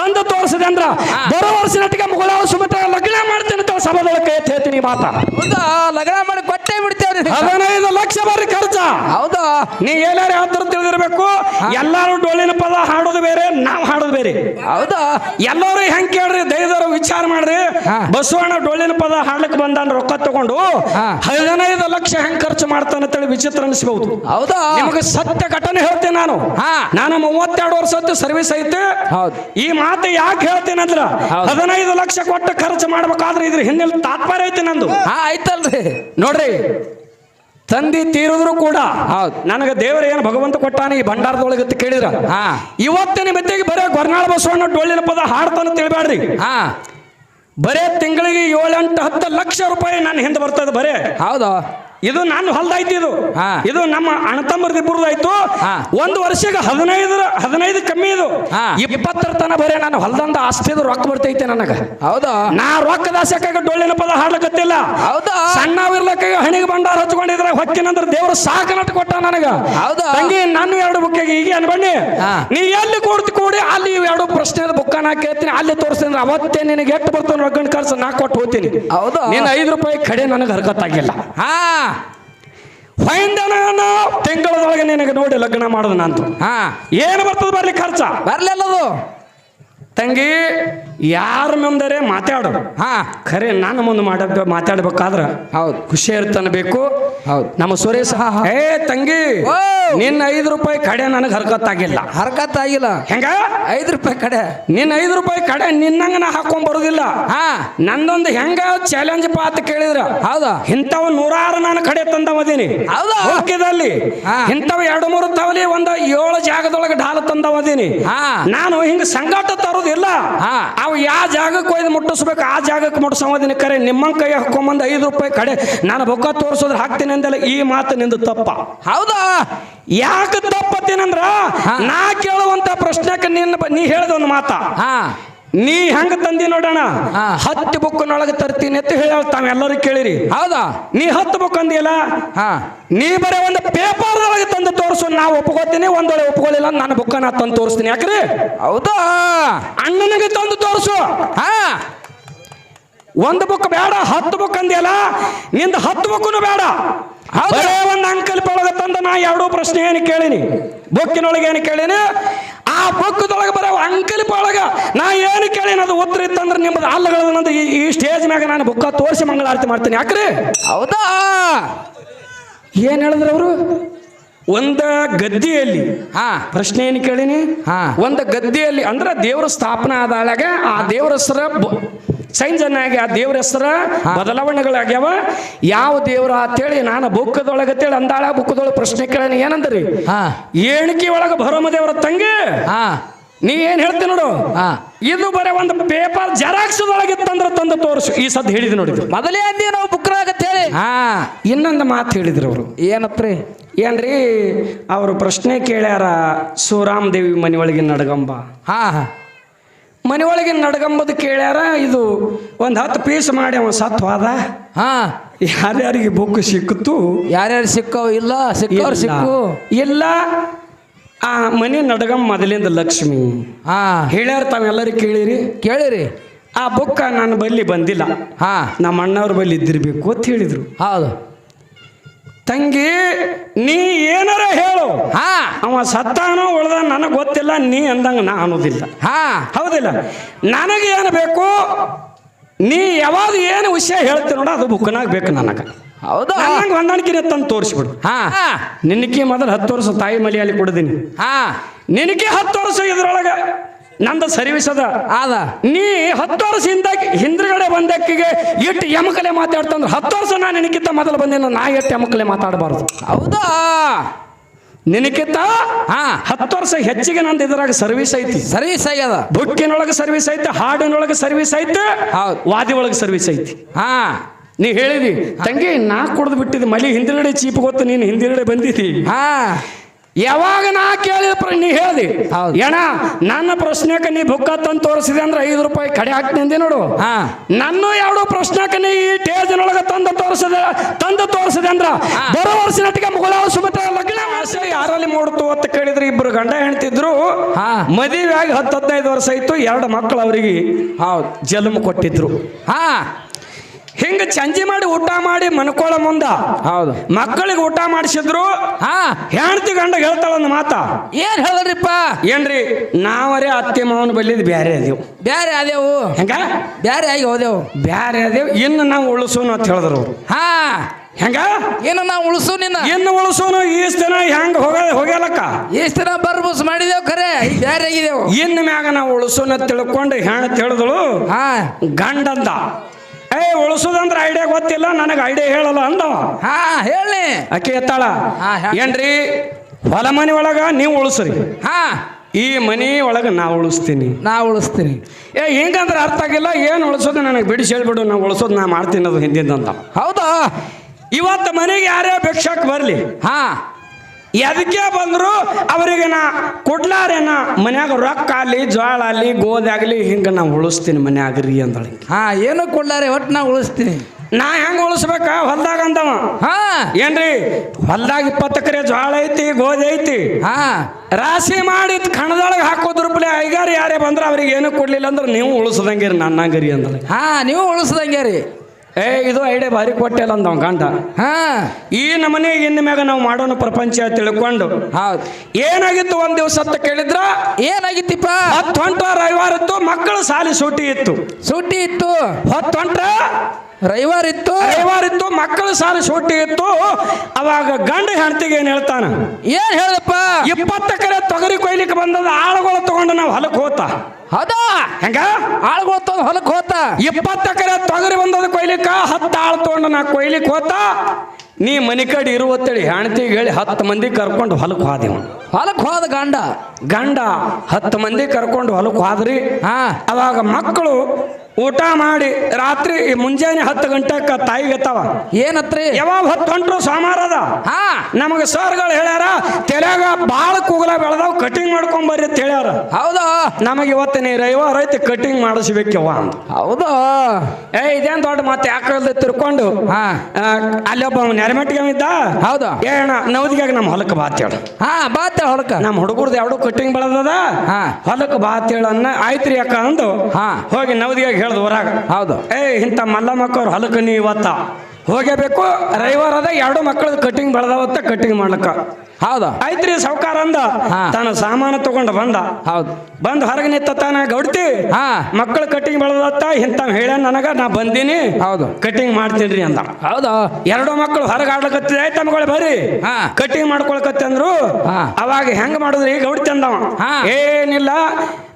ತಂದು ತೋರಿಸಿದೆ ಅಂದ್ರ ಬರೋ ವರ್ಷ ನಟಿಗೆ ಮುಗುಳ ಸುಮತ ಲಗ್ನ ಮಾಡ್ತೀನಿ ಸಭಾದೊಳಗೆ ಹೇಳ್ತೀನಿ ಮಾತಾ. ಲಗ್ನ ಮಾಡಿ ಬಿಡ್ತೇವ್ರಿ ಹದಿನೈದು ಲಕ್ಷ ಬರ್ರಿ ಖರ್ಚ. ಹೌದಾ? ನೀ ಎಲ್ಲಾರು ಯಾವ ತರ ತಿಳಿದಿರ್ಬೇಕು. ಎಲ್ಲಾರು ಡೊಳ್ಳಿನ ಪದ ಹಾಡೋದು ಬೇರೆ ನಾವು ಹಾಡೋದು ಬೇರೆ. ಹೌದಾ? ಎಲ್ಲರೂ ಹೆಂಗ್ ಕೇಳ್ರಿ? ದೈದರ ವಿಚಾರ ಮಾಡ್ರಿ. ಬಸವಣ್ಣ ಡೊಳ್ಳಿನ ಪದ ಹಾಡ್ಲಿಕ್ಕೆ ಬಂದಾನ ರೊಕ್ಕ ತಗೊಂಡು. ಹದಿನೈದು ಲಕ್ಷ ಹೆಂಗ್ ಖರ್ಚು ಮಾಡ್ತಾನೆ ಅಂತೇಳಿ ವಿಚಿತ್ರ ಅನಿಸ್ಬಹುದು ಹೌದಾ? ನಿಮಗೆ ಸತ್ಯ ಘಟನೆ ಹೇಳ್ತೇನೆ ನಾನು. ನಾನು ಮೂವತ್ತೆರಡು ವರ್ಷ ಸರ್ವಿಸ್ ಐತೆ. ಹೌದು. ಈ ಮಾತು ಯಾಕೆ ಹೇಳ್ತೇನೆ ಅಂದ್ರ ಹದಿನೈದು ಲಕ್ಷ ಕೊಟ್ಟು ಖರ್ಚು ಮಾಡ್ಬೇಕಾದ್ರೆ ಇದ್ರ ಹಿನ್ನೆಲೆ ತಾತ್ಪರ್ಯ ಐತಿ ನಂದು. ಆ ಆಯ್ತಲ್ರಿ. ನೋಡ್ರಿ ತಂದಿ ತೀರಿದ್ರು ಕೂಡ ಹೌದು. ನನಗೆ ದೇವರ ಏನು ಭಗವಂತ ಕೊಟ್ಟಾನ ಈ ಭಂಡಾರದೊಳಗೆ ಅಂತ ಕೇಳಿದ್ರ? ಹಾ. ಇವತ್ತಿನ ಮಿತ್ತಿಗೆ ಬರೇ ಗೊರ್ನಾಳ ಬಸವಣ್ಣ ಡೊಳ್ಳಿನ ಪದ ಹಾಡ್ತಾನೆ ತಿಳ್ಬೇಡ್ರಿ ಹಾ. ಬರೇ ತಿಂಗಳಿಗೆ ಏಳೆಂಟು ಹತ್ತು ಲಕ್ಷ ರೂಪಾಯಿ ನನ್ನ ಹಿಂದೆ ಬರ್ತದೆ ಬರೇ. ಹೌದಾ. ಇದು ನನ್ನ ಹೊಲ್ದಾಯ್ತು ಇದು. ಹಾ. ಇದು ನಮ್ಮ ಅಣ್ಣತಮ್ಮರದಿಬ್ಬರದಾಯ್ತು ಹಾ. ಒಂದು ವರ್ಷಕ್ಕೆ ಹದಿನೈದು ಹದಿನೈದು ಕಮ್ಮಿ ಇದು. ಹಾ. ಇಪ್ಪತ್ತರ ತನ ಬರೀ ನಾನು ಹೊಲ್ದಂದ ಆಸ್ತಿದು ರೊಕ್ಕ ಬರ್ತೈತೆ ನನಗ. ಹೌದಾ? ನಾ ರೊಕ್ಕ ದಾಸಕ್ಕಾಗ ಡೊಳ್ಳಿನ ಪದ ಹಾಡ್ಲಕತ್ತಿಲ್ಲ. ಹೌದಾ? ಸಣ್ಣವಿರ್ಲಕ್ಕ ಹಣಿಗೆ ಬಂಡಾರ ಹಚ್ಕೊಂಡಿದ್ರ ಹೊಕ್ಕಿನಂದ್ರ ದೇವ್ರ ಸಾಕ ನಟ್ ಕೊಟ್ಟ ನನಗ. ಹೌದಾ? ತಂಗಿ ನಾನು ಎರಡು ಬುಕ್ಕಿಗೆ ಈಗ ಅನ್ಬಣ್ಣಿ. ಹಾ. ನೀ ಎಲ್ಲಿ ಕೂಡ ಕೂಡಿ ಅಲ್ಲಿ ಇವ್ ಎರಡು ಪ್ರಶ್ನೆ ಬುಕ್ ನಾ ಕೇಳ್ತೀನಿ ಅಲ್ಲಿ ತೋರಿಸಿದ್ರ ಅವತ್ತೇ ನಿನಗೆ ಎಷ್ಟು ಬರ್ತಾನೆ ರೊಕ್ಕನ ಕಳ್ಸ ನಾ ಕೊಟ್ಟು ಹೋಗ್ತೀನಿ. ಹೌದಾ? ನೀನು ಐದು ರೂಪಾಯಿ ಕಡೆ ನನಗೆ ಹರ್ಕತ್ತಾಗಿಲ್ಲ. ಹಾ. ಫೈಂದನ ತಿಂಗಳದೊಳಗೆ ನಿನಗೆ ನೋಡಿ ಲಗ್ನ ಮಾಡೋದು ನಾನು ಹಾ. ಏನು ಬರ್ತದೆ ಬರ್ಲಿ ಖರ್ಚ? ಬರ್ಲಿಲ್ಲದು. ತಂಗಿ ಯಾರ ಮುಂದರೆ ಮಾತಾಡು. ಹಾ. ಖರೆ ನಾನು ಮುಂದೆ ಮಾಡ ಮಾತಾಡ್ಬೇಕಾದ್ರ ಹೌದು. ಖುಷಿ ಇರ್ತಾನೆ ಬೇಕು. ಹೌದು. ನಮ್ಮ ಸುರೇಶ ಏ ತಂಗಿ ನಿನ್ನ ಐದು ರೂಪಾಯಿ ಕಡೆ ನನಗೆ ಹರ್ಕತ್ತಾಗಿಲ್ಲ. ಹರ್ಕತ್ ಆಗಿಲ್ಲ ಹೆಂಗ? ಐದು ರೂಪಾಯಿ ಕಡೆ. ನಿನ್ನ ಐದು ರೂಪಾಯಿ ಕಡೆ ನಿನ್ನಂಗ ನಾ ಹಾಕೊಂಡ್ ಬರುದಿಲ್ಲ. ಹಾ. ನಂದೊಂದು ಹೆಂಗ ಚಾಲೆಂಜ್ ಪಾತ್ ಕೇಳಿದ್ರ. ಹೌದಾ? ಇಂಥವ್ ನೂರಾರು ನಾನು ಕಡೆ ತಂದವದೀನಿ. ಹೌದಾ? ಹೋಗಿದಲ್ಲಿ ಹಾ. ಇಂಥವ್ ಎರಡು ಮೂರು ತವಲಿ ಒಂದ ಏಳು ಜಾಗದೊಳಗೆ ಢಾಲ ತಂದವದೀನಿ. ಹಾ. ನಾನು ಹಿಂಗ ಸಂಗಾಟ ತರೋದಿಲ್ಲ ಹಾ. ಅವು ಯಾವ ಜಾಗಕ್ಕೆ ಒಯ್ದು ಮುಟ್ಟಿಸ್ಬೇಕು ಆ ಜಾಗಕ್ಕೆ ಮುಟ್ಟಿಸೋದಿನ ಕರೆ ನಿಮ್ಮ ಕೈ ಹಾಕೊಂಬಂದು ಐದು ರೂಪಾಯಿ ಕಡೆ ನಾನು ಬೊಕ್ಕ ತೋರಿಸೋದ್ರೆ ಹಾಕ್ತೀನಿ ಅಂದಲ್ಲ ಈ ಮಾತು ನಿಂದು ತಪ್ಪ. ಹೌದಾ? ಯಾಕೆ ತಪ್ಪತ್ತೀನಂದ್ರ. ನಾ ಕೇಳುವಂತ ಪ್ರಶ್ನೆಕ್ಕೆ ನಿನ್ನ ನೀ ಹೇಳಿದ ಒಂದು ಮಾತಾ ನೀ ಹೆಂಗ ತಂದಿ ನೋಡೋಣ? ಹತ್ತು ಬುಕ್ನೊಳಗೆ ತರ್ತೀನಿ ಅಂತ ಹೇಳ ತಾವೆಲ್ಲರೂ ಕೇಳಿರಿ. ಹೌದಾ? ನೀ ಹತ್ತು ಬುಕ್ ಅಂದಿಲ್ಲ ನೀ ಬರೀ ಒಂದು ಪೇಪರ್ದೊಳಗೆ ತಂದು ತೋರಿಸು ನಾ ಒಪ್ಕೋತೀನಿ ಒಂದೊಳೆ ಒಪ್ಕೊಳ್ಳಿಲ್ಲ ನನ್ನ ಬುಕ್ಕ ನಾ ತಂದು ತೋರಿಸ್ತೀನಿ ಯಾಕ್ರಿ? ಹೌದಾ? ಅಣ್ಣನಿಗೆ ತಂದು ತೋರಿಸು. ಹಾ. ಒಂದು ಬುಕ್ ಬೇಡ ಹತ್ತು ಬುಕ್ ಅಂದಿಯಲ್ಲ ನಿಂದ ಹತ್ತು ಬುಕ್ನು ಬೇಡ. ಒಂದು ಅಂಕಲ್ ಒಳಗೆ ತಂದ ನಾ ಎರಡೂ ಪ್ರಶ್ನೆ ಏನು ಕೇಳಿನಿ ಬುಕ್ಕಿನೊಳಗೆ ಏನು ಕೇಳಿನಿ ಆ ಬುಕ್ದೊಳಗೆ ಬರೋ ಅಂಕಲಿಪ ಒಳಗ ನಾ ಏನು ಕೇಳಿನಿ ಅದು ಉತ್ತರ ಇತ್ತಂದ್ರೆ ನಿಮ್ಮದು ಅಲ್ಲಗಳದಂದ್ರೆ ಈ ಈ ಸ್ಟೇಜ್ ಮ್ಯಾಗ ನಾನು ಬುಕ್ಕ ತೋರಿಸಿ ಮಂಗಳಾರತಿ ಮಾಡ್ತೀನಿ. ಯಾಕ್ರಿ? ಹೌದಾ? ಏನು ಹೇಳಿದ್ರು ಅವರು? ಒಂದ ಗದ್ದೆಯಲ್ಲಿ ಹಾ. ಪ್ರಶ್ನೆ ಏನು ಕೇಳಿನಿ? ಹಾ. ಒಂದು ಗದ್ದೆಯಲ್ಲಿ ಅಂದ್ರೆ ದೇವರ ಸ್ಥಾಪನಾ ಆದಾಗ ಆ ದೇವರ ಹೆಸರ ಸೈನ್ಜನ್ನಾಗಿ ಆ ದೇವ್ರ ಹೆಸರ ಬದಲಾವಣೆಗಳಾಗ್ಯಾವ. ಯಾವ ದೇವ್ರ ಅಂತೇಳಿ ನಾನು ಬುಕ್ಕದೊಳಗೆ ಅಂತೇಳಿ ಅಂದಾಳ ಬುಕ್ಕದೊಳಗೆ ಪ್ರಶ್ನೆ ಕೇಳಿ ಏನಂದ್ರಿ? ಏಣಿಕೆ ಒಳಗೆ ಭರಮ ದೇವ್ರ ತಂಗಿ? ಹಾ. ನೀ ಏನ್ ಹೇಳ್ತಿ ನೋಡು? ಇದು ಬರೇ ಒಂದು ಪೇಪರ್ ಜೆರಾಕ್ಸ್ದೊಳಗೆ ತಂದ್ರೆ ತಂದು ತೋರಿಸು. ಈ ಸದ್ ಹೇಳಿದ್ ನೋಡಿ ಮೊದಲೇ ಅಂದಿ ನಾವು ಬುಕ್ರಾಗತ್ತೆ ಹೇಳಿ. ಹಾ. ಇನ್ನೊಂದು ಮಾತು ಹೇಳಿದ್ರು ಅವರು. ಏನತ್ರಿ? ಏನ್ರಿ? ಅವರು ಪ್ರಶ್ನೆ ಕೇಳ್ಯಾರ ಸುರಾಮ್ ದೇವಿ ಮನೆಯೊಳಗಿನ ನಡಗಂಬ. ಹಾ ಹಾ. ಮನೆಯೊಳಗಿನ ನಡಗಂಬದು ಕೇಳ್ಯಾರ ಇದು ಒಂದು ಹತ್ತು ಪೀಸ್ ಮಾಡಿ ಅವ ಸತ್ವಾದ. ಹೋದ ಹಾ. ಯಾರ್ಯಾರಿಗೆ ಬುಕ್ ಸಿಕ್ಕಿತು ಯಾರ್ಯಾರು ಸಿಕ್ಕವ್ ಇಲ್ಲ ಸಿಕ್ಕವ್ರು. ಸಿಕ್ಕು. ಇಲ್ಲ ಆ ಮನೆ ನಡಗಂ ಮೊದಲಿಂದ ಲಕ್ಷ್ಮಿ. ಹಾ. ಹೇಳ್ಯಾರ ತಾವೆಲ್ಲರೂ ಕೇಳಿರಿ. ಕೇಳಿರಿ. ಆ ಬುಕ್ಕ ನನ್ನ ಬಲ್ಲಿ ಬಂದಿಲ್ಲ. ಹಾ. ನಮ್ಮ ಅಣ್ಣವ್ರ ಬಲ್ಲಿ ಇದ್ದಿರ್ಬೇಕು ಅಂತ ಹೇಳಿದ್ರು. ಹೌದು. ತಂಗಿ ನೀ ಏನಾರ ಹೇಳು. ಹಾ. ಅವ ಸತ್ತಾನೋ ಉಳ್ದ ನನಗೆ ಗೊತ್ತಿಲ್ಲ ನೀ ಅಂದಂಗ ನಾ ಅನ್ನೋದಿಲ್ಲ. ಹಾ. ಹೌದಿಲ್ಲ? ನನಗೆ ಏನು ಬೇಕು ನೀ ಯಾವಾಗ ಏನು ವಿಷಯ ಹೇಳ್ತೀನಿ ನೋಡ ಅದು ಬುಕ್ನಾಗ ಬೇಕು ನನಗೆ. ಹೌದಾ? ನನಗೆ ಹೊಂದಾಣಿಕೆ ತಂದು ತೋರಿಸ್ಬಿಡು. ಹಾ. ನಿನಗೆ ಮೊದಲು ಹತ್ತು ವರ್ಷ ತಾಯಿ ಮಲಿಯಲ್ಲಿ ಕೊಡ್ದೀನಿ. ಹಾ. ನಿನಗೆ ಹತ್ತು ವರ್ಷ ಇದ್ರೊಳಗೆ ನಂದು ಸರ್ವಿಸ್ ಅದ ಆದ. ನೀ ಹತ್ತು ವರ್ಷ ಹಿಂದ ಹಿಂದ್ಗಡೆ ಬಂದಕ್ಕಿಗೆ ಇಟ್ಟು ಎಮಕಲೆ ಮಾತಾಡ್ತಂದ್ರೆ ಹತ್ತು ವರ್ಷ ನಾನು ನಿನಕ್ಕಿಂತ ಮೊದಲು ಬಂದೇನ ನಾ ಎಷ್ಟು ಎಮಕಲೆ ಮಾತಾಡಬಾರ್ದು. ಹೌದಾ? ನಿನಕ್ಕಿಂತ ಹಾ. ಹತ್ತು ವರ್ಷ ಹೆಚ್ಚಿಗೆ ನಂದು ಇದ್ರಾಗ ಸರ್ವಿಸ್ ಐತಿ. ಸರ್ವಿಸ್ ಆಗ್ಯದ. ಬುಕ್ಕಿನೊಳಗೆ ಸರ್ವಿಸ್ ಐತೆ ಹಾಡಿನೊಳಗೆ ಸರ್ವಿಸ್ ಐತೆ. ವಾದಿ ಒಳಗೆ ಸರ್ವಿಸ್ ಐತಿ. ಹಾ. ನೀ ಹೇಳಿದಿ ತಂಗಿ ನಾ ಕುಡ್ದು ಬಿಟ್ಟಿದ್ ಮಳಿ ಹಿಂದಿರುಗಡೆ ಚೀಪ್ ಗೊತ್ತು ನೀನು ಹಿಂದಿರುಗಡೆ ಬಂದಿದ್ದಿ ಹಾ. ಯಾವಾಗ ನಾ ಕೇಳಿದ ಪ್ರಶ್ನೆ ನೀ ಹೇಳ್ದಿ. ಹೌದು. ಏನ ನನ್ನ ಪ್ರಶ್ನೆಕ ನೀ ಬುಕ್ಕ ತಂದು ತೋರಿಸಿದೆ ಅಂದ್ರೆ ಐದು ರೂಪಾಯಿ ಕಡೆ ಹಾಕ್ತಿಂದಿ ನೋಡು. ನನ್ನ ಎರಡು ಪ್ರಶ್ನೆಕ ನೀ ಈ ಟೇಜ್ನೊಳಗೆ ತಂದು ತೋರಿಸಿದೆ ತಂದು ತೋರಿಸಿದೆ ಅಂದ್ರ. ಬರೋ ವರ್ಷನಟ್ಟಿಗೆ ಮುಗುಳಾವ ಸುಮತ ಲಗ್ನ ಆಸೆ ಯಾರಲ್ಲಿ ಮೂಡ್ತು ಅಂತ ಕೇಳಿದ್ರೆ ಇಬ್ರು ಗಂಡ ಹೆಣ್ತಿದ್ರು. ಮದುವೆ ಆಗಿ ಹತ್ತು ಹದಿನೈದು ವರ್ಷ ಆಯ್ತು ಎರಡು ಮಕ್ಕಳು ಅವರಿಗೆ ಹೌದು. ಜನ್ಮ ಕೊಟ್ಟಿದ್ರು. ಹಾ. ಹಿಂಗ ಚಂಜಿ ಮಾಡಿ ಊಟ ಮಾಡಿ ಮನ್ಕೊಳ ಮುಂದ ಹೌದು. ಮಕ್ಕಳಿಗೆ ಊಟ ಮಾಡಿಸಿದ್ರು ಹಾ. ಹೆಣ್ತಿ ಗಂಡ ಹೇಳ್ತಾಳ ಒಂದು ಮಾತ. ಏನ್ ಹೇಳ್ರಿಪ್ಪ ಏನ್ರಿ? ನಾವರೇ ಅತ್ತೆ ಮಾವನ ಬಲ್ಲಿದ್ ಬ್ಯಾರೆ ಅದೇವು. ಬ್ಯಾರೆ ಅದೇವು? ಹೆಂಗ? ಬ್ಯಾರೆ ಆಗಿ ಹೋದೆವು. ಬ್ಯಾರೆ ಅದೇವು. ಇನ್ನು ನಾವು ಉಳಿಸೋನು ಅಂತ ಹೇಳಿದ್ರು ಅವ್ರು. ಹಾ. ಹೆಂಗ? ಏನು ನಾವು ಉಳಿಸು ನಿನ್ನ. ಇನ್ನು ಉಳಿಸೋನು ಈಸ್ ದಿನ ಹೆಂಗ ಹೋಗ ಹೋಗ್ಯಾಲಕ್ಕ. ಈಸ್ಟ್ ದಿನ ಬರ್ಬಸ್ ಮಾಡಿದೆವು ಖರೆ. ಬ್ಯಾರೆ ಆಗಿದೆವು. ಇನ್ನು ಮ್ಯಾಗ ನಾವು ಉಳಿಸೋನ ತಿಳ್ಕೊಂಡು ಹೆಣ್ ತಿಳಿದಳು. ಹಾ. ಗಂಡಂದ. ಏ ಉಳಿಸೋದಂದ್ರ ಐಡಿಯಾ ಗೊತ್ತಿಲ್ಲ ನನಗೆ ಐಡಿಯಾ ಹೇಳಲ್ಲ ಅಂದ. ಹಾ ಹೇಳಿ ಆಕೆ ಎತ್ತಾಳ. ಹಾ, ಏನ್ರಿ? ಹೊಲ ಮನೆ ಒಳಗ ನೀವು ಉಳಿಸ್ರಿ. ಹಾ. ಈ ಮನಿ ಒಳಗ ನಾ ಉಳಿಸ್ತೀನಿ. ನಾ ಉಳಿಸ್ತೀನಿ. ಏ ಹಿಂಗಂದ್ರೆ ಅರ್ಥ ಆಗಿಲ್ಲ ಏನು ಉಳಿಸೋದು ನನಗೆ ಬಿಡಿಸಿ ಹೇಳ್ಬಿಡು ನಾ ಉಳಿಸೋದು ನಾ ಮಾಡ್ತೀನಿ ಅದು ಹಿಂದಿಂದ ಹೌದಾ? ಇವತ್ತು ಮನೆಗೆ ಯಾರೇ ಭಿಕ್ಷಕ್ ಬರಲಿ. ಹಾ. ಎದಕ್ಕೆ ಬಂದ್ರು? ಅವರಿಗೆ ನಾ ಕೊಡ್ಲಾರೇನ ಮನ್ಯಾಗ ರೊಕ್ಕ ಅಲ್ಲಿ ಜೋಳ ಅಲ್ಲಿ ಗೋಧಿ ಆಗಲಿ ಹಿಂಗೆ ನಾ ಉಳಿಸ್ತೀನಿ ಮನ್ಯಾಗ ರೀ ಅಂದಳಿ ಹಾ ಏನು ಕೊಡ್ಲಾರೆ? ಒಟ್ಟು ನಾ ಉಳಿಸ್ತೀನಿ. ನಾ ಹೆಂಗೆ ಉಳಿಸ್ಬೇಕ? ಹೊಲ್ದಾಗ ಅಂದವ. ಹಾ. ಏನ್ರಿ? ಹೊಲ್ದಾಗ ಇಪ್ಪತ್ತು ಎಕರೆ ಜೋಳ ಐತಿ ಗೋಧಿ ಐತಿ. ಹಾ. ರಾಶಿ ಮಾಡಿ ಕಣದೊಳಗೆ ಹಾಕೋದ್ರಪ್ಲೆ ಐಗಾರ ಯಾರೇ ಬಂದ್ರೆ ಅವ್ರಿಗೆ ಏನು ಕೊಡ್ಲಿಲ್ಲ ಅಂದ್ರೆ ನೀವು ಉಳಿಸದಂಗಿರಿ ನನ್ನಂಗರಿ ಅಂದಳಿ ಹಾ ನೀವು ಉಳಿಸ್ದಂಗೆ ರೀ. ಏ ಇದು ಐಡಿಯಾ ಭಾರಿ ಕೊಟ್ಟಿಲ್ಲ ಅಂದವ್ ಗಂಡ ಹಾ. ಈ ನಮನೆ ಇನ್ನು ಮ್ಯಾಗ ನಾವು ಮಾಡೋಣ ಪ್ರಪಂಚ ತಿಳ್ಕೊಂಡು ಹೌದು. ಏನಾಗಿತ್ತು ಒಂದ್ ದಿವಸ ಅಂತ ಕೇಳಿದ್ರ? ಏನಾಗಿತ್ತಿಪ್ಪ? ಹತ್ತು ಹೊಂಟ ರವಿವಾರ ಇತ್ತು ಮಕ್ಕಳ ಸಾಲಿ ಸೂಟಿ ಇತ್ತು. ಸೂಟಿ ಇತ್ತು. ಹತ್ತು ಹೊಂಟ ರವಿವಾರ ಇತ್ತು ರವಿವಾರ ಇತ್ತು ಮಕ್ಕಳ ಸಾಲ ಸೊಟ್ಟಿ ಇತ್ತು. ಅವಾಗ ಗಂಡ ಹೆಂಡತಿಗೆ ಏನ್ ಹೇಳ್ತಾನ? ಏನ್ ಹೇಳಪ್ಪ ಇಪ್ಪತ್ತ ಕರೆ ತೊಗರಿ ಕೊಯ್ಲಿಕ್ಕೆ ಬಂದದ ಆಳುಗಳು ತಗೊಂಡು ನಾವು ಹೊಲಕ್ಕೆ ಹೋತ. ಹೌದಾ? ಹೆಂಗ? ಆಳುಗಳು ತಗೊಂಡು ಹೊಲಕ್ಕೆ ಹೋತ? ಇಪ್ಪತ್ತು ಕರೆ ತೊಗರಿ ಬಂದದ ಕೊಯ್ಲಿಕ್ಕ ಹತ್ತು ಆಳು ತಗೊಂಡು ನಾ ಕೊಯ್ಲಿಕ್ಕೆ ಹೋತ. ನೀ ಮನೆ ಕಡೆ ಇರುವತ್ತೇಳಿ ಹೆಣ್ತಿಗೆ ಹೇಳಿ ಹತ್ತು ಮಂದಿ ಕರ್ಕೊಂಡು ಹೊಲಕ್ಕೆ ಹೋದೆವು. ಹೊಲಕ್ಕೆ ಹೋದ ಗಂಡ? ಗಂಡ ಹತ್ತು ಮಂದಿ ಕರ್ಕೊಂಡು ಹೊಲಕ್ಕೆ ಹೋದ್ರಿ. ಹಾ. ಅವಾಗ ಮಕ್ಕಳು ಊಟ ಮಾಡಿ ರಾತ್ರಿ ಮುಂಜಾನೆ ಹತ್ತು ಗಂಟೆಗೆ ತಾಯಿಗೆ ತವ ಏನತ್ರಿ? ಯಾವಾಗ ಹತ್ತು ಹೊಂಟ್ರು ಸಾಮಾರದ ಹಾ. ನಮಗೆ ಸರ್ಗಳು ಹೇಳ್ಯಾರ ತೆಲೆಗ ಬಾಳ ಕೂಗಲ ಬೆಳದ ಕಟಿಂಗ್ ಮಾಡ್ಕೊಂಡ್ ಬರ್ರಿ ಅಂತ ಹೇಳ್ಯಾರ. ಹೌದಾ? ನಮಗೆ ಇವತ್ತು ನೀ ರವಿವಾರ ಐತಿ ಕಟಿಂಗ್ ಮಾಡಿಸ್ಬೇಕವ್ವ ಅಂತ ಹೌದಾ? ಏ ಇದೇನ್ ದೊಡ್ಡ ಮತ್ತೆ ಯಾಕೆ ತಿರ್ಕೊಂಡು ಹಾ. ಅಲ್ಲೊಬ್ಬ ನೆರಮೆಟ್ಟಿಗೆ ಇದ್ದ ಹೌದಾ? ಏ ಅಣ್ಣ ನವದಿಗಾಗ ನಮ್ಮ ಹೊಲಕ್ಕೆ ಬಾತೇಳ ಹಾ ಬಾತ ಹೊಲಕ್ಕ. ನಮ್ಮ ಹುಡುಗರ್ದು ಎರಡು ಕಟಿಂಗ್ ಬೆಳೆದದ? ಹಾ. ಹೊಲಕ್ಕೆ ಅನ್ನ ಆಯ್ತ್ರಿ ಅಕ್ಕ ಅಂದು ಹಾ. ಹೋಗಿ ನವದಿಗಾಗ ಹೇಳ್ದು ಹೊರಾಗ ಹೌದು. ಏ ಇಂಥ ಮಲ್ಲ ಮಕ್ಕಳು ಹೊಲಕ್ಕೆ ನೀ ಇವತ್ತ? ಹೋಗಬೇಕು. ರವಿವಾರ ಅದ ಎರಡು ಮಕ್ಕಳದ ಕಟಿಂಗ್ ಬೆಳೆದವತ್ತ ಕಟಿಂಗ್ ಮಾಡ್ಲಕ್ಕ. ಹೌದ. ಆಯ್ತ್ರಿ ಸಾವ್ಕಾರ ಅಂದ. ತಾನು ಸಾಮಾನು ತಗೊಂಡು ಬಂದ. ಹೌದು. ಬಂದ್ ಹೊರಗೆ ನಿಂತ ತಾನ ಗೌಡ್ತಿ. ಹಾ. ಮಕ್ಕಳ ಕಟಿಂಗ್ ಬೆಳೆದತ್ತ ಇಂತ ಹೇಳ ನನಗ ನಾ ಬಂದೀನಿ. ಹೌದು. ಕಟಿಂಗ್ ಮಾಡ್ತೀನಿ ಅಂದ. ಹೌದ. ಎರಡು ಮಕ್ಕಳು ಹೊರಗೆ ಆಡ್ಲಕತ್ತಿದೆ ಆಯ್ತು ತಮ್ಮಗಳು ಬರ್ರಿ. ಹಾ. ಕಟಿಂಗ್ ಮಾಡ್ಕೊಳಕತ್ತೆ ಅಂದ್ರು. ಅವಾಗ ಹೆಂಗ್ ಮಾಡುದ್ರಿ? ಗೌಡ್ತಿ ಅಂದವ. ಏನಿಲ್ಲ.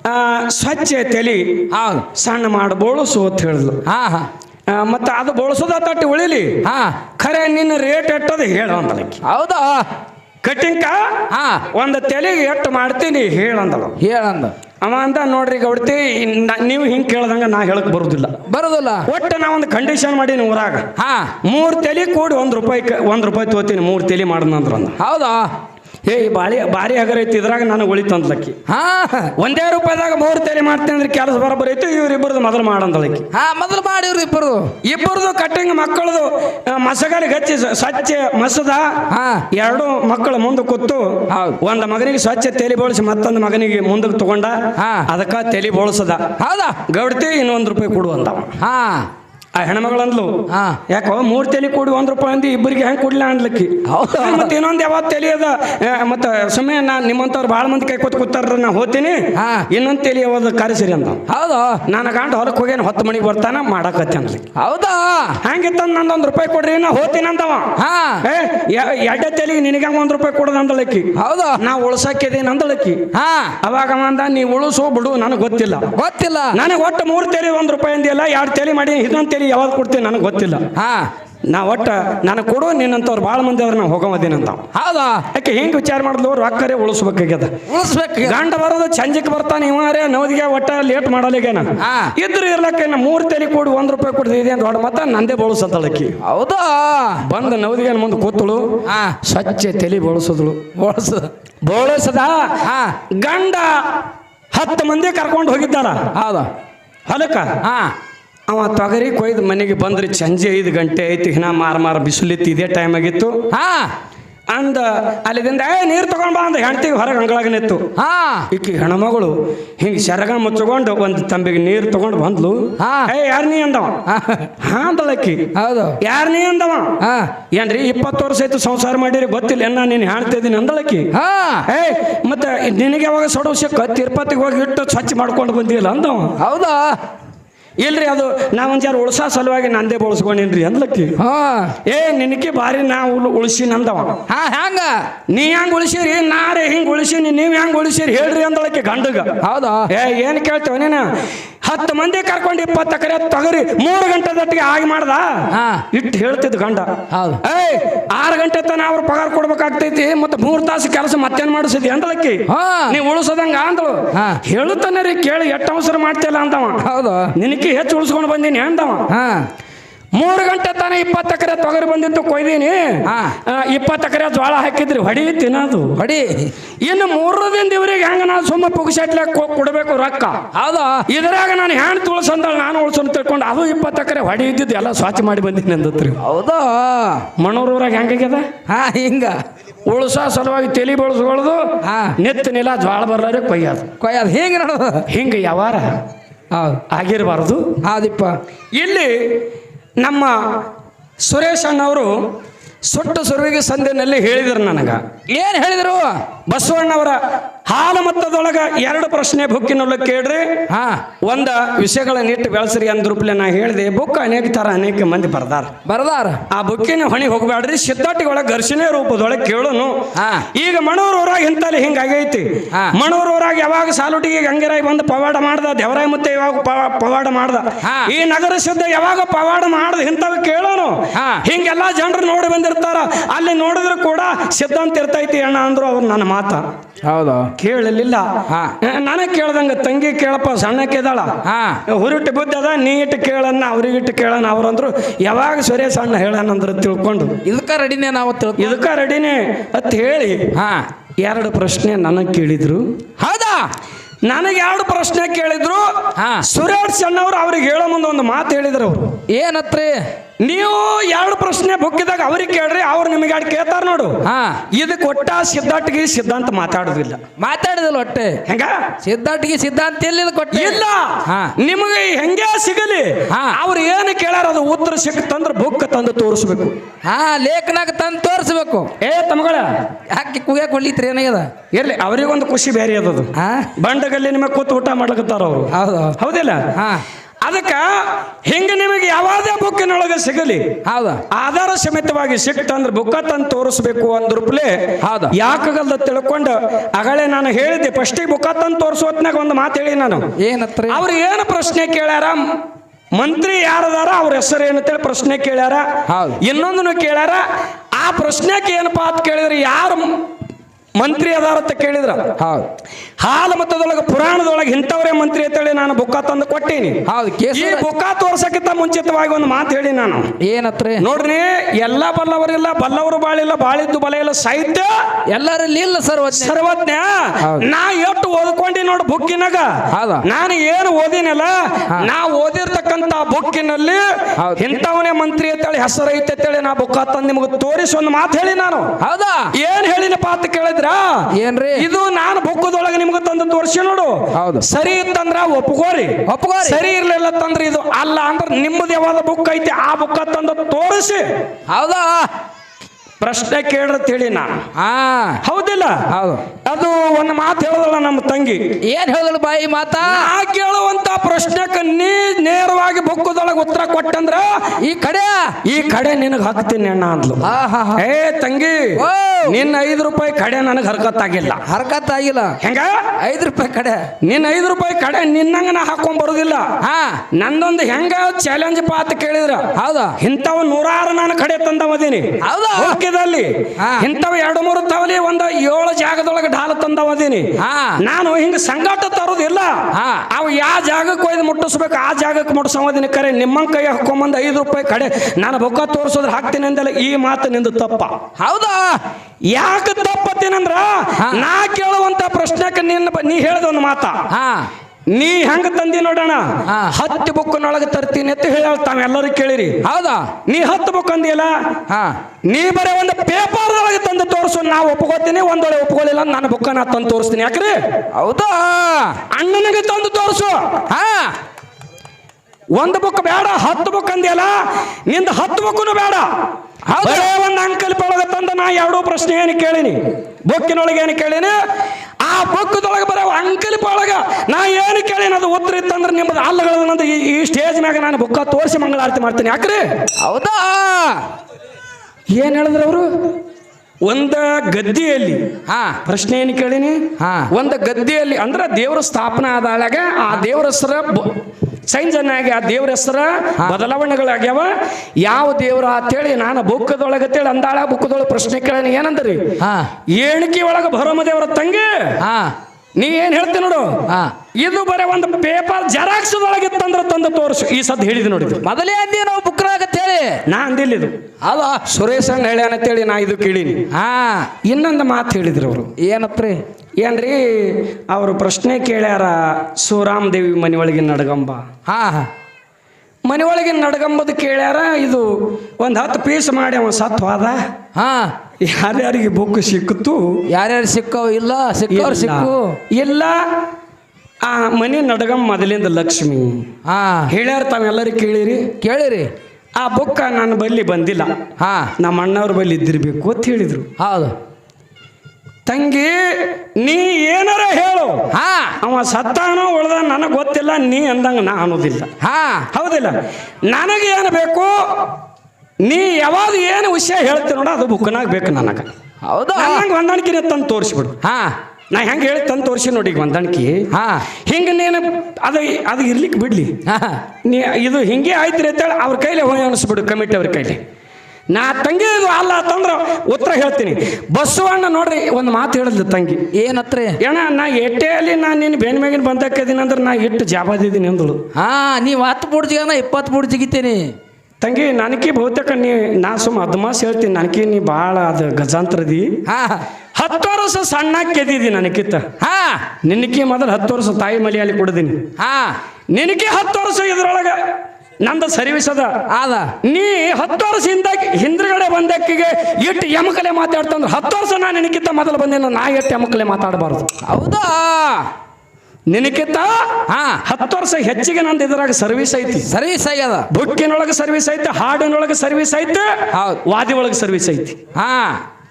ಆ, ಸ್ವಚ್ಛ ತಲಿ ಹೌದು. ಸಣ್ಣ ಮಾಡಿ ಬೋಳಸು ಅಂತ ಹೇಳಿದ್ಲು. ಹಾ ಹಾ. ಆ, ಮತ್ತೆ ಅದು ಬೋಳ್ಸೋದ ತಟ್ಟಿ ಉಳಿಲಿ? ಹಾ. ಖರೆ ನಿನ್ನ ರೇಟ್ ಎಟ್ಟದು ಹೇಳು ಅಂದಲಕ್ಕೆ ಹೌದಾ? ಕಟಿಂಗ್ಕ ಹಾ. ಒಂದು ತೆಲಿಗೆ ಎಟ್ಟು ಮಾಡ್ತೀನಿ ಹೇಳಂದಳು ಹೇಳಂದ ಅವ ಅಂತ ನೋಡ್ರಿ ಗೌಡ್ತಿ ನೀವು ಹಿಂಗೆ ಕೇಳ್ದಂಗ ನಾ ಹೇಳಕ್ ಬರುದಿಲ್ಲ. ಬರೋದಿಲ್ಲ. ಒಟ್ಟು ನಾ ಒಂದು ಕಂಡೀಷನ್ ಮಾಡೀನಿ ಊರಾಗ. ಹಾ. ಮೂರು ತೆಲಿ ಕೂಡಿ ಒಂದು ರೂಪಾಯಿ ಒಂದು ರೂಪಾಯಿ ತೋತೀನಿ ಮೂರು ತೆಲಿ ಮಾಡಿದ್ನಂದ್ರ ಅಂದ. ಹೌದಾ? ಏ ಈ ಬಾಳಿ ಭಾರಿ ಹಗರ ಐತಿ ಇದ್ರಾಗ ನನಗೆ ಉಳಿತಂದ್ಲಕ್ಕಿ ಹಾ. ಒಂದೇ ರೂಪಾಯಿದಾಗ ಮೂರು ತಲೆ ಮಾಡ್ತೇನೆ ಅಂದ್ರೆ ಕೆಲಸ ಬರೋಬ್ಬರ ಐತಿ ಇವ್ರಿಬ್ಬರದು ಮೊದಲು ಮಾಡಂದಳಕ್ಕಿ ಹಾ ಮೊದಲು ಮಾಡಿ ಇಬ್ಬರು ಇಬ್ಬರದು ಕಟ್ಟಿಂಗ್ ಮಕ್ಕಳದು ಮಸಗಲಿಗೆ ಹಚ್ಚಿ ಸ್ವಚ್ಛ ಮಸದ ಎರಡು ಮಕ್ಕಳು ಮುಂದೆ ಕೂತು. ಒಂದು ಮಗನಿಗೆ ಸ್ವಚ್ಛ ತೆಲಿ ಬೋಳಿಸಿ ಮತ್ತೊಂದು ಮಗನಿಗೆ ಮುಂದಕ್ಕೆ ತಗೊಂಡ. ಅದಕ್ಕ ತೆಲಿ ಬೋಳಿಸದ. ಹೌದಾ? ಗೌಡ್ತಿ ಇನ್ನೊಂದು ರೂಪಾಯಿ ಕೊಡು ಅಂದವ ಹಾ. ಆ ಹೆಣ್ಮಗಳಂದ್ಲು ಹಾ. ಯಾಕೋ ಮೂರು ತಲೆ ಕೊಡಿ ಒಂದ್ ರೂಪಾಯಿ ಅಂದಿ ಇಬ್ಬರಿಗೆ ಹೆಂಗೆ ಕೊಡ್ಲಾ ಅನ್ಲಕ್ಕಿ ಹೌದಾ? ಮತ್ತೆ ಇನ್ನೊಂದು ಯಾವತ್ತು ತಲೆ ಅದ ಆ, ಮತ್ತೆ ಸುಮ್ಮನೆ ನಾ ನಿಮ್ಮಂತವ್ರು ಭಾಳ ಮಂದಿ ಕೈ ಕೊತ್ ಕೂತಾರ ನಾ ಹೋತೀನಿ ಹಾ. ಇನ್ನೊಂದು ತಲೆ ಯಾವ್ದು ಕರೆಸಿರಿ ಅಂತ ಹೌದು. ನಾನು ಗಂಡ ಹೊಲಕ್ ಹೋಗ್ಯಾನ ಹತ್ತು ಮಣಿಗೆ ಬರ್ತಾನ ಮಾಡಾಕತ್ತೆ ಅನ್ಲಿಕ್ಕೆ ಹೌದಾ? ಹಂಗಿತ್ತ ನಂದೊಂದು ರೂಪಾಯಿ ಕೊಡ್ರಿ ನಾ ಹೋತೀನಿ ಅಂದವ ಹಾ. ಏ ಎಡ್ಡೆ ತೆಲಿಗೆ ನಿನಗೆ ಒಂದ್ ರೂಪಾಯಿ ಕೊಡೋದು ಅಂದಳಕ್ಕಿ ಹೌದಾ. ನಾ ಉಳ್ಸಕ್ಕಿದ್ದೀನಿ ಅಂದಳಕ್ಕಿ ಹಾ. ಅವಾಗ ಅವ ಅಂದ ನೀ ಉಳಿಸು ಬಿಡು ನನಗೆ ಗೊತ್ತಿಲ್ಲ. ಗೊತ್ತಿಲ್ಲ. ನನಗೆ ಒಟ್ಟು ಮೂರು ತೇಲಿ ಒಂದ್ ರೂಪಾಯಿ ಅಂದಿಲ್ಲ ಎರಡು ತೇಲಿ ಮಾಡಿ ಇನ್ನೊಂದು ತೆಲಿ ಯಾವಾಗ ಕೊಡ್ತೀನಿ ನನಗೆ ಗೊತ್ತಿಲ್ಲ. ಹಾ. ನಾ ಒಟ್ಟ ನನಗೆ ಕೊಡು ನಿನ್ನಂತವ್ರು ಭಾಳ ಮಂದಿ ಅವ್ರು ನಾವು ಹೋಗೋಮದೀನಿ ಅಂತ ಹೌದಾ? ಯಾಕೆ ಹೆಂಗೆ ವಿಚಾರ ಮಾಡಿದ್ಲು? ರೊಕ್ಕರೇ ಉಳಿಸ್ಬೇಕಾಗ್ಯದ. ಉಳಿಸ್ಬೇಕು ಗಂಡ ಬರೋದು ಚಂಜಕ್ಕೆ ಬರ್ತಾನೆ ಇವರೇ ನವದಿಗೆ ಒಟ್ಟ ಲೇಟ್ ಮಾಡಲಿಗೇನ ನಾನು. ಇದ್ರು ಇರ್ಲಕ್ಕ ಇನ್ನು ಮೂರು ತಲೆ ಕೊಡಿ ಒಂದು ರೂಪಾಯಿ ಕೊಡ್ತಿದ್ದೆ ಅಂತ ದೊಡ್ಡ ಮತ್ತ ನಂದೇ ಬಳಸತ್ತಳಕ್ಕಿ ಹೌದಾ? ಬಂದ ನವದಿಗೆ ಮುಂದೆ ಕೂತಳು. ಸ್ವಚ್ಛ ತಲೆ ಬಳಸಿದ್ಳು. ಬಳಸ. ಬಳಸದ? ಗಂಡ ಹತ್ತು ಮಂದಿ ಕರ್ಕೊಂಡು ಹೋಗಿದ್ದಾರ ಹೌದಾ? ಹೊಲಕ್ಕ? ಹಾ. ಅವ ತೊಗರಿ ಕೊಯ್ದು ಮನೆಗೆ ಬಂದ್ರೆ ಸಂಜೆ ಐದು ಗಂಟೆ ಐತಿ ಹಿನ ಮಾರ ಮಾರ ಬಿಸಿಲಿತ್ತು ಇದೇ ಟೈಮ್ ಆಗಿತ್ತು. ಹಾ. ಅಂದ ಅಲ್ಲಿದಿಂದ ಏ ನೀರು ತಗೊಂಡ್ ಬಾ ಅಂದ ಹೆಣ್ತಿಗೆ ಹೊರಗೆ ಅಂಗಳಾಗ ನಿತ್ತು ಹಾ. ಈಕಿ ಹೆಣ್ಮಗಳು ಹಿಂಗೆ ಶರಗ ಮುಚ್ಚಿಕೊಂಡು ಒಂದು ತಂಬಿಗೆ ನೀರು ತಗೊಂಡು ಬಂದ್ಲು. ಹಾ. ಏ ಯಾರ್ ನೀ ಅಂದವ? ಹಾ. ಅಂದಳಕ್ಕಿ ಹೌದು. ಯಾರ್ ನೀ ಅಂದವ? ಹಾ. ಏನ್ರಿ ಇಪ್ಪತ್ತು ವರ್ಷ ಆಯ್ತು ಸಂಸಾರ ಮಾಡಿರಿ ಗೊತ್ತಿಲ್ಲ ಏನ ನೀನು ಹೇಳ್ತಿದ್ದೀನಿ ಅಂದಳಕ್ಕಿ ಹಾ. ಏ ಮತ್ತೆ ನಿನಗೆ ಯಾವಾಗ ಸೊಡೋಸಕ್ಕೆ ಸಿಕ್ಕ ತಿರುಪತಿಗೆ ಹೋಗಿ ಇಟ್ಟು ಸ್ವಚ್ಛ ಮಾಡ್ಕೊಂಡು ಬಂದಿಲ್ಲ ಅಂದವ. ಹೌದಾ? ಇಲ್ರಿ ಅದು ನಾ ಒಂದ್ ಉಳ್ಸಾ ಉಳ್ಸೋ ಸಲುವಾಗಿ ನಂದೇ ಬಳಸ್ಕೊಂಡಿನ್ರಿ ಅಂದ್ಲಕ್ಕಿ ಹಾ. ಏ ನಿನಗೆ ಬಾರಿ ನಾ ಉಳ್ ಉಳಿಸಿ ನಂದವ ಹಾ ಹ್ಯಾಂಗ? ನೀ ಹೆಂಗ್ ಉಳಿಸಿರಿ? ನಾರೇ ಹಿಂಗ್ ಉಳಿಸೀನಿ ನೀವ್ ಹೆಂಗ್ ಉಳಿಸಿರಿ ಹೇಳ್ರಿ ಅಂದಳಕ್ಕೆ ಗಂಡಗ. ಹೌದಾ? ಏ ಏನ್ ಕೇಳ್ತೇವ ನೀನು? ಹತ್ತು ಮಂದಿ ಕರ್ಕೊಂಡು ಇಪ್ಪತ್ತು ಎಕರೆ ತಗರಿ ಮೂರು ಗಂಟೆ ದಟ್ಟಿಗೆ ಆಗಿ ಮಾಡ್ದ. ಇಟ್ಟು ಹೇಳ್ತಿದ್ ಗಂಡ. ಹೌದು. ಏಯ್ ಆರು ಗಂಟೆ ತನ ಅವ್ರ ಪಗಾರ ಕೊಡ್ಬೇಕಾಗ್ತೈತಿ ಮತ್ತೆ ಮೂರು ತಾಸು ಕೆಲಸ ಮತ್ತೇನ್ ಮಾಡಿಸಿದ್ಯ ಅಂದಳಕ್ಕಿ ನೀವು ಉಳಿಸೋದಂಗ ಅಂದಳು. ಹೇಳುತ್ತಾನೆ ರೀ ಕೇಳಿ ಎಟ್ಟ ಅವಸರ ಮಾಡ್ತಿಲ್ಲ ಅಂದವ. ಹೌದು. ನಿನಕ್ಕೆ ಹೆಚ್ಚು ಉಳಿಸ್ಕೊಂಡು ಬಂದೀನಿ ಅಂದವ. ಹಾ. ಮೂರು ಗಂಟೆ ತಾನೇ ಇಪ್ಪತ್ತು ಎಕರೆ ತೊಗರಿ ಬಂದಿತ್ತು ಕೊಯ್ದೀನಿ. ಇಪ್ಪತ್ತು ಎಕರೆ ಜೋಳ ಹಾಕಿದ್ರಿ ಹೊಡಿ ತಿನ್ನೋದು ಹೊಡಿ. ಇನ್ನು ಮೂರು ದಿನ ಇವ್ರಿಗೆ ಹೆಂಗ ನಾನು ಸುಮ್ಮ ಪುಗ್ಸಟ್ಲೆ ಕೊಡಬೇಕು ರೊಕ್ಕ? ಹೌದಾ. ನಾನು ಹ್ಯಾಂಡ್ ತುಳ್ಸಂದಳು ನಾನು ಉಳ್ಸನ್ ತಿಳ್ಕೊಂಡು ಅದು ಇಪ್ಪತ್ತು ಎಕರೆ ಹೊಡಿ ಇದ್ದಿದ್ದು ಎಲ್ಲ ಸ್ವಚ್ಛ ಮಾಡಿ ಬಂದೀನಿ ಅಂದತ್ರಿ. ಹೌದಾ. ಮಣ್ಣೂರೂರಾಗ ಹೆಂಗಾಗ್ಯದ ಹಾ ಹಿಂಗ. ಉಳ್ಸ ಸಲುವಾಗಿ ತಲೆ ಬಳಸ್ಕೊಳ್ಳೋದು ಹಾ. ನೆತ್ತ ನಿಲ ಜ್ವಾಳ ಬರ್ಲಾರೆ ಕೊಯ್ಯೋದು. ಕೊಯ್ಯೋದು. ಹಿಂಗ ನೋಡೋದು ಹಿಂಗೆ ಯಾವಾರ? ಆಗಿರಬಾರ್ದು. ಹೌದಿಪ್ಪ. ಇಲ್ಲಿ ನಮ್ಮ ಸುರೇಶ್ ಅಣ್ಣವರು ಸುಟ್ಟು ಸುರುವಿಗೆ ಸಂಧಿನಲ್ಲಿ ಹೇಳಿದರು ನನಗೆ. ಏನ್ ಹೇಳಿದ್ರು? ಬಸವಣ್ಣವರ ಹಾಲು ಮತ್ತದೊಳಗ ಎರಡು ಪ್ರಶ್ನೆ ಬುಕ್ಕಿನೊಳಗೆ ಕೇಳ್ರಿ. ಹಾ. ಒಂದ ವಿಷಯಗಳನ್ನ ಇಟ್ಟು ಬೆಳೆಸ್ರಿ ಅಂದ್ರೂಪ್ಲೆ ನಾ ಹೇಳಿದೆ. ಬುಕ್ ಅನೇಕ ತರ ಅನೇಕ ಮಂದಿ ಬರ್ದಾರ. ಬರ್ದಾರ. ಆ ಬುಕ್ಕಿನ ಹೊಣಿ ಹೋಗ್ಬೇಡ್ರಿ ಒಳಗೆ ಘರ್ಷಣೆ ರೂಪದೊಳಗೆ ಕೇಳೋನು. ಹಾ. ಈಗ ಮಣೂರ್ ಊರಾಗ ಇಂತಲ್ಲಿ ಹಿಂಗಾಗೈತಿ ಊರಾಗ ಯಾವಾಗ ಸಾಲುಟಿಗೆ ಗಂಗೆರಾಯಿ ಬಂದು ಪವಾಡ ಮಾಡ್ದ ದೇವರಾಯ ಮುತ್ತೆ ಯಾವಾಗ ಪವಾಡ ಮಾಡ್ದ. ಈ ನಗರ ಸಿದ್ಧ ಯಾವಾಗ ಪವಾಡ ಮಾಡ್ದ ಇಂಥವ್ ಕೇಳೋನು. ಹಿಂಗೆಲ್ಲಾ ಜನರು ನೋಡಿ ಬಂದಿರ್ತಾರ. ಅಲ್ಲಿ ನೋಡಿದ್ರು ಕೂಡ ಸಿದ್ಧಾಂತ ಇರ್ತೈತಿ ಅಣ್ಣ ಅಂದ್ರು ಅವ್ರು ನನ್ನ ಮಾತ. ಹೌದು. ಕೇಳಲಿಲ್ಲ. ನನಗೆ ಕೇಳ್ದಂಗ ತಂಗಿ ಕೇಳಪ್ಪ ಸಣ್ಣಕ್ಕಿದಾಳ ಹುರಿಟ್ಟು ಬುದ್ಧಿ ಅದ ನೀ ಇಟ್ಟು ಕೇಳನ್ನ ಅವ್ರಿಗಿಟ್ಟು ಕೇಳಣ ಅವ್ರಂದ್ರು ಯಾವಾಗ ಸೊರೆ ಸಣ್ಣ ಹೇಳನಂದ್ರೆ ತಿಳ್ಕೊಂಡು. ಇದಕ್ಕ ರೆಡಿನೇ ನಾವು ಇದಕ್ಕ ರೆಡಿನೇ. ಅಂತ ಹೇಳಿ ಹಾ. ಎರಡು ಪ್ರಶ್ನೆ ನನಗೆ ಕೇಳಿದ್ರು. ಹೌದಾ? ನನಗೆ ಎರಡು ಪ್ರಶ್ನೆ ಕೇಳಿದ್ರು. ಸುರೇಶ್ ಸಣ್ಣವ್ರು ಅವ್ರಿಗೆ ಹೇಳೋ ಮುಂದೆ ಒಂದು ಮಾತು ಹೇಳಿದ್ರು ಅವರು. ಏನತ್ರಿ? ನೀವು ಎರಡು ಪ್ರಶ್ನೆ ಬುಕ್ಕಿದಾಗ ಅವ್ರಿಗೆ ಕೇಳ್ರಿ ಅವ್ರು ನಿಮಗೆ ಎರಡು ಕೇಳ್ತಾರ ನೋಡು. ಹಾ. ಇದಕ್ಕೆ ಒಟ್ಟ ಸಿದ್ಧಾಟಿಗೆ ಸಿದ್ಧಾಂತ ಮಾತಾಡೋದಿಲ್ಲ. ಮಾತಾಡುದಿಲ್ಲ ಒಟ್ಟೆ. ಹೆಂಗ? ಸಿದ್ಧಾಂತಿಗೆ ಸಿದ್ಧಾಂತ ಎಲ್ಲಿ ಕೊಟ್ಟೆ? ಇಲ್ಲ. ಹಾ. ನಿಮಗೆ ಹೆಂಗೆ ಸಿಗಲಿ ಹಾ. ಅವ್ರು ಏನು ಕೇಳಾರ ಅದು ಉತ್ತರ ಸಿಕ್ತಂದ್ರೆ ಬುಕ್ ತಂದು ತೋರಿಸ್ಬೇಕು. ಹಾ ಲೇಖನಾಗ ತಂದು ತೋರಿಸ್ಬೇಕು. ಏ ತಮಗಳ ಯಾಕೆ ಕುಗಿಯಕ್ ಕೊಡ್ಲಿತ್ರಿ ಏನಾಗ್ಯದ? ಇರ್ಲಿ ಅವ್ರಿಗೊಂದು ಖುಷಿ ಬೇರೆ ಅದದು ಹಾ. ಬಂಡಗಲ್ಲಿ ನಿಮಗೆ ಕೂತು ಊಟ ಮಾಡ್ಲಕತ್ತಾರ ಅವರು. ಹೌದು. ಹೌದಿಲ್ಲ? ಹಾ. ಅದಕ್ಕೆ ಹಿಂಗೆ ನಿಮಗೆ ಯಾವುದೇ ಬುಕ್ಕಿನೊಳಗೆ ಸಿಗಲಿ. ಹೌದಾ? ಆಧಾರ ಸಮೇತವಾಗಿ ಸಿಕ್ತಂದ್ರೆ ಬುಕ್ಕ ತಂದು ತೋರಿಸ್ಬೇಕು ಅಂದ್ರಪ್ಲೆ ಹೌದಾ? ಯಾಕಾಗಲ್ದ ತಿಳ್ಕೊಂಡು ಅಗಳೇ ನಾನು ಹೇಳಿದ್ದೆ ಫಸ್ಟಿಗೆ ಬುಕ್ಕ ತಂದು ತೋರಿಸೋತ್ನಾಗ ಒಂದು ಮಾತು ಹೇಳಿ ನಾನು. ಏನತ್ರ? ಅವ್ರು ಏನು ಪ್ರಶ್ನೆ ಕೇಳ್ಯಾರ? ಮಂತ್ರಿ ಯಾರದಾರ ಅವ್ರ ಹೆಸರು ಏನಂತೇಳಿ ಪ್ರಶ್ನೆ ಕೇಳ್ಯಾರ. ಇನ್ನೊಂದನ್ನು ಕೇಳ್ಯಾರ ಆ ಪ್ರಶ್ನೆಗೆ ಏನಪ್ಪಾ ಅಂತ ಕೇಳಿದ್ರೆ ಯಾರು ಮಂತ್ರಿ ಅದಾರ ಅಂತ ಕೇಳಿದ್ರ. ಹೌದು. ಹಾಲು ಮತದೊಳಗೆ ಪುರಾಣದೊಳಗೆ ಇಂಥವರೇ ಮಂತ್ರಿ ಅಂತೇಳಿ ನಾನು ಬುಕ್ಕ ತಂದು ಕೊಟ್ಟೇನಿ. ಹೌದು ಈ ಕೇಸರ ಬುಕ್ಕ ತೋರ್ಸಕ್ಕಿಂತ ಮುಂಚಿತವಾಗಿ ಒಂದು ಮಾತು ಹೇಳಿ ನಾನು. ಏನತ್ರ? ನೋಡ್ರಿ ಎಲ್ಲ ಬಲ್ಲವರಿಲ್ಲ ಬಲ್ಲವರು ಬಾಳಿಲ್ಲ ಬಾಳಿದ್ದು ಬಲ ಇಲ್ಲ ಸಾಹಿತ್ಯ ಎಲ್ಲರಲ್ಲಿ ಇಲ್ಲ ಸರ್ ಸರ್ವಜ್ಞ. ಹೌದು. ನಾ ಎಷ್ಟು ಓದ್ಕೊಂಡಿ ನೋಡು ಬುಕ್ಕಿನಾಗ? ಹೌದಾ? ನಾನು ಏನು ಓದಿನಲ್ಲ. ನಾ ಓದಿರ್ತಕ್ಕಂತ ಬುಕ್ಕಿನಲ್ಲಿ ಹೌದು. ಇಂಥವನೇ ಮಂತ್ರಿ ಅಂತೇಳಿ ಹೆಸರು ಐತೆ ಅಂತೇಳಿ ನಾ ಬುಕ್ಕ ತಂದು ನಿಮಗೆ ತೋರಿಸಿ ಒಂದು ಮಾತು ಹೇಳಿ ನಾನು. ಹೌದಾ? ಏನ್ ಹೇಳಿನ ಅಂತ ಕೇಳಿದ್ರ ಏನ್ರಿ? ಇದು ನಾನು ಬುಕ್ಕದೊಳಗೆ ನಿಮ್ಗೆ ತಂದು ತೋರಿಸಿ ನೋಡು. ಹೌದು. ಸರಿ ಇತ್ತಂದ್ರ ಒಪ್ಕೋರಿ. ಒಪ್ಕೋರಿ. ಸರಿ ಇರ್ಲಿಲ್ಲ ತಂದ್ರೆ ಇದು ಅಲ್ಲ ಅಂದ್ರೆ ನಿಮ್ಮದು ಯಾವಾಗ ಬುಕ್ ಐತಿ ಆ ಬುಕ್ಕ ತಂದು ತೋರಿಸಿ. ಹೌದಾ? ಪ್ರಶ್ನೆ ಕೇಳ್ರಿ ತಿಳಿ ನಾ. ಹಾ. ಹೌದಿಲ್ಲ? ಹೌದು. ಅದು ಒಂದು ಮಾತು ಹೇಳದಲ್ಲ ನಮ್ಮ ತಂಗಿ. ಏನ್ ಹೇಳಿದಳು ಬಾಯಿ ಮಾತಾ? ಆ ಕೇಳುವಂತ ಪ್ರಶ್ನೆ ನೀ ನೇರವಾಗಿ ಬೊಕ್ಕದೊಳಗೆ ಉತ್ತರ ಕೊಟ್ಟಂದ್ರ ಈ ಕಡೆ? ಈ ಕಡೆ ನಿನಗೆ ಹಾಕ್ತೀನಿ ಅಣ್ಣ ಅಂದ್ಲು. ಏ ತಂಗಿ ಓ. ನಿನ್ನ ಐದು ರೂಪಾಯಿ ಕಡೆ ನನಗೆ ಹರ್ಕತ್ತಾಗಿಲ್ಲ. ಹರ್ಕತ್ ಆಗಿಲ್ಲ ಹೆಂಗ? ಐದು ರೂಪಾಯಿ ಕಡೆ. ನಿನ್ನ ಐದು ರೂಪಾಯಿ ಕಡೆ ನಿನ್ನಂಗ ನಾ ಹಾಕೊಂಡ್ ಬರುದಿಲ್ಲ. ಹಾ. ನಂದೊಂದು ಹೆಂಗ ಚಾಲೆಂಜ್ ಪಾತ್ ಕೇಳಿದ್ರ. ಹೌದಾ? ಇಂಥವ್ ನೂರಾರು ನಾನು ಕಡೆ ತಂದವದೀನಿ. ಹೌದಾ? ಹುಡುಕಿದಲ್ಲಿ. ಇಂಥವ್ ಎರಡು ಮೂರು ತವಲಿ ಒಂದು ಏಳು ಜಾಗದೊಳಗೆ ಢಾಲ ತಂದವದೀನಿ. ನಾನು ಹಿಂಗ ಸಂಗಾಟ ತರೋದಿಲ್ಲ. ಅವು ಯಾವ ಜಾಗಕ್ಕೆ ಒಯ್ದು ಮುಟ್ಟಿಸ್ಬೇಕು ಆ ಜಾಗಕ್ಕೆ ಮುಟ್ಟಿಸೋದಿನ ಕರೆ ನಿಮ್ಮ ಕೈ ಹಾಕೊಂಬಂದು ಐದು ರೂಪಾಯಿ ಕಡೆ ನಾನು ಬೊಕ್ಕ ತೋರಿಸೋದ್ರ ಹಾಕ್ತೀನಿ ಅಂದಲ್ಲ ಈ ಮಾತು ನಿಂದು ತಪ್ಪ. ಹೌದಾ? ಯಾಕೆ ತಪ್ಪತ್ತೀನಂದ್ರ? ನಾ ಕೇಳುವಂತ ಪ್ರಶ್ನೆಕ್ಕೆ ನಿನ್ನ ನೀ ಹೇಳ್ದ ಒಂದು ಮಾತಾ ನೀ ಹೆಂಗ ತಂದಿ ನೋಡೋಣ. ಹತ್ತು ಬುಕ್ನೊಳಗೆ ತರ್ತೀನಿ ಅಂತ ಹೇಳ ತಾವೆಲ್ಲರೂ ಕೇಳಿರಿ. ಹೌದಾ? ನೀ ಹತ್ತು ಬುಕ್ ಅಂದಿಲ್ಲ ನೀ ಬರೀ ಒಂದು ಪೇಪರ್ ಒಳಗೆ ತಂದು ತೋರಿಸು ನಾ ಒಪ್ಕೋತೀನಿ ಒಂದೊಳೆ ಒಪ್ಕೊಳ್ಳಿಲ್ಲ ನನ್ನ ಬುಕ್ಕನ್ನ ನಾ ತಂದು ತೋರಿಸ್ತೀನಿ ಯಾಕ್ರಿ? ಹೌದಾ? ಅಣ್ಣನಿಗೆ ತಂದು ತೋರಿಸು. ಹಾ. ಒಂದು ಬುಕ್ ಬೇಡ ಹತ್ತು ಬುಕ್ ಅಂದಿಯಲ್ಲ? ನಿಂದ ಹತ್ತು ಬುಕ್ನು ಬೇಡ. ಒಂದು ಅಂಕಲ್ ಒಳಗೆ ತಂದ ನಾ ಎರಡೂ ಪ್ರಶ್ನೆ ಏನು ಕೇಳಿನಿ? ಬುಕ್ಕಿನೊಳಗೆ ಏನು ಕೇಳಿನಿ? ಆ ಬುಕ್ದೊಳಗೆ ಬರೋ ಅಂಕಲ್ ಒಳಗ ನಾ ಏನು ಕೇಳಿನಿ ಅದು ಉತ್ತರ ಇತ್ತಂದ್ರೆ ನಿಮ್ಮದು ಅಲ್ಲಗಳದಂದ್ರೆ ಈ ಈ ಸ್ಟೇಜ್ ಮ್ಯಾಗ ನಾನು ಬುಕ್ಕ ತೋರಿಸಿ ಮಂಗಳಾರತಿ ಮಾಡ್ತೀನಿ. ಯಾಕ್ರಿ? ಹೌದಾ? ಏನ್ ಹೇಳಿದ್ರು ಅವರು? ಒಂದ ಗದ್ದೆಯಲ್ಲಿ ಹಾ. ಪ್ರಶ್ನೆ ಏನು ಕೇಳಿನಿ? ಹಾ. ಒಂದ ಗದ್ದೆಯಲ್ಲಿ ಅಂದ್ರೆ ದೇವರ ಸ್ಥಾಪನೆ ಆದಾಗ ಆ ದೇವರ ಹೆಸರ ಚೈಂಜನ್ನಾಗಿ ಆ ದೇವರ ಹೆಸರ ಬದಲಾವಣೆಗಳಾಗ್ಯಾವ. ಯಾವ ದೇವ್ರ ಅಂತೇಳಿ ನಾನು ಬುಕ್ಕದೊಳಗೆ ಅಂತೇಳಿ ಅಂದಾಳ ಬುಕ್ಕದೊಳಗೆ ಪ್ರಶ್ನೆ ಕೇಳಿನಿ. ಏನಂದ್ರಿ? ಹಾ. ಏಣಿಕೆ ಒಳಗ ಭರಮ ದೇವರ ತಂಗಿ? ಹಾ. ನೀ ಏನ್ ಹೇಳ್ತಿ ನೋಡು? ಹಾ. ಇದು ಬರೀ ಒಂದು ಪೇಪರ್ ಜೆರಾಕ್ಸ್ದೊಳಗೆ ತಂದ್ರೆ ತಂದು ತೋರಿಸು. ಈ ಸದ್ದು ಹೇಳಿದ್ ನೋಡಿ ಮೊದಲೇ ಅಂದಿ ನಾವು ಬುಕ್ರಾಗತ್ತೇಳಿ ನಾ ಅಂದಿಲ್ಲ ಇದು. ಅಲ್ಲ. ಸುರೇಶ್ ಅಣ್ಣ ಹೇಳ್ಯಾನ ಅಂತೇಳಿ ನಾ ಇದು ಕೇಳೀನಿ. ಹಾ. ಇನ್ನೊಂದು ಮಾತು ಹೇಳಿದ್ರು ಅವರು. ಏನತ್ರಿ? ಏನ್ರಿ? ಅವರು ಪ್ರಶ್ನೆ ಕೇಳ್ಯಾರ ಶಿವರಾಮ್ ದೇವಿ ಮನೆ ಒಳಗೆ ನಡಗಂಬ. ಹಾ ಹಾ. ಒಳಗಿನ ನಡಗಂಬದು ಕೇಳ್ಯಾರ ಇದು ಒಂದು ಹತ್ತು ಪೀಸ್ ಮಾಡಿ ಹೋದ ಹಾ. ಯಾರ್ಯಾರಿಗೆ ಬುಕ್ ಸಿಕ್ಕಿತು ಯಾರ್ಯಾರು ಸಿಕ್ಕವು? ಇಲ್ಲ ಸಿಕ್ಕವ್ರು ಸಿಕ್ಕು. ಇಲ್ಲ ಆ ಮನೆ ನಡಗಂ ಮೊದಲಿಂದ ಲಕ್ಷ್ಮಿ. ಹಾ. ಹೇಳ್ಯಾರ ತಾವೆಲ್ಲರೂ ಕೇಳಿರಿ. ಕೇಳಿರಿ. ಆ ಬುಕ್ಕ ನನ್ನ ಬಲ್ಲಿ ಬಂದಿಲ್ಲ. ಹಾ. ನಮ್ಮ ಅಣ್ಣವ್ರ ಬಲ್ಲಿ ಇದ್ದಿರ್ಬೇಕು ಅಂತ ಹೇಳಿದ್ರು. ಹೌದು. ತಂಗಿ ನೀ ಏನಾರ ಹೇಳು. ಹಾ. ಅವ ಸತ್ತಾನೋ ಉಳ್ದ ನನಗೆ ಗೊತ್ತಿಲ್ಲ ನೀ ಅಂದಂಗ ನಾ ಅನ್ನೋದಿಲ್ಲ. ಹಾ. ಹೌದಿಲ್ಲ. ನನಗೆ ಏನು ಬೇಕು? ನೀ ಯಾವಾಗ ಏನು ವಿಷಯ ಹೇಳ್ತೀನಿ ನೋಡ ಅದು ಬುಕ್ನಾಗ ಬೇಕು ನನಗೆ. ಹೌದಾ? ನಂಗೆ ಹೊಂದಾಣಿಕೆ ತಂದು ತೋರಿಸ್ಬಿಡು. ಹಾ. ನಾ ಹೆಂಗೆ ಹೇಳಿ ತಂದು ತೋರಿಸಿ ನೋಡಿ ಈಗ ಹೊಂದಾಣಿಕೆ. ಹಾ. ಹಿಂಗೆ ನೀನು ಅದು ಅದು ಇರ್ಲಿಕ್ಕೆ ಬಿಡ್ಲಿ. ಹಾ. ನೀ ಇದು ಹಿಂಗೆ ಆಯ್ತು ರೀ ಅಂತೇಳಿ ಅವ್ರ ಕೈಲಿ ಹೋಗಿ ಅನಿಸ್ಬಿಡು ಕಮಿಟಿ ಅವ್ರ ಕೈಲಿ. ನಾ ತಂಗಿ ಇದು ಅಲ್ಲ ಅಂತಂದ್ರೆ ಉತ್ತರ ಹೇಳ್ತೀನಿ. ಬಸವಣ್ಣ ನೋಡ್ರಿ ಒಂದು ಮಾತು ಹೇಳಿದ್ಲು ತಂಗಿ. ಏನತ್ರ? ಏನ ನಾ ಎಟ್ಟೆಯಲ್ಲಿ ನಾನು ನಿನ್ನ ಬೇನ್ ಮ್ಯಾಗಿನ ಬಂದಕ್ಕಿದ್ದೀನಿ ಅಂದ್ರೆ ನಾ ಇಟ್ಟು ಜಾಬಾದಿದ್ದೀನಿ ಅಂದಳು. ಹಾ ನೀವು ಹತ್ತು ಬೂಡ್ ಜಿಗ ಇಪ್ಪತ್ತು ಬುಡ್ ಜಿಗಿತೀನಿ ತಂಗಿ ನನಗೆ ಬಹುತೇಕ ನೀ ನಾ ಸುಮ್ಮ ಅದ್ಮಾಸ್ ಹೇಳ್ತೀನಿ ನನಕಿ ನೀ ಭಾಳ ಅದು ಗಜಾಂತರದಿ. ಹಾ. ಹತ್ತು ವರ್ಷ ಸಣ್ಣ ಕೆದಿದಿ ನನಗಿತ್ತ ಹಾ. ನಿನಗೆ ಮೊದಲು ಹತ್ತು ವರ್ಷ ತಾಯಿ ಮಲಿಯಲ್ಲಿ ಕೊಡ್ದೀನಿ. ಹಾ. ನಿನಗೆ ಹತ್ತು ವರ್ಷ ಇದ್ರೊಳಗೆ ನಂದು ಸರ್ವಿಸ್ ಅದ. ಆದ. ನೀ ಹತ್ತು ವರ್ಷ ಹಿಂದ ಹಿಂದ್ಗಡೆ ಬಂದಕ್ಕಿಗೆ ಇಟ್ಟು ಎಮಕಲೆ ಮಾತಾಡ್ತಂದ್ರೆ ಹತ್ತು ವರ್ಷ ನಾನು ನಿನಕಿತ್ತ ಮೊದಲು ಬಂದಿಲ್ಲ ನಾ ಎಟ್ಟು ಎಮಕಲೆ ಮಾತಾಡಬಾರ್ದು. ಹೌದಾ? ನಿನಗಿಂತ ಹಾ. ಹತ್ತು ವರ್ಷ ಹೆಚ್ಚಿಗೆ ನಂದು ಇದ್ರಾಗ ಸರ್ವಿಸ್ ಐತಿ. ಸರ್ವಿಸ್ ಆಗ್ಯದ. ಬುಕ್ಕಿನೊಳಗೆ ಸರ್ವಿಸ್ ಐತಿ ಹಾಡಿನೊಳಗೆ ಸರ್ವಿಸ್ ಐತಿ. ವಾದಿ ಒಳಗ ಸರ್ವಿಸ್ ಐತಿ. ಹಾ.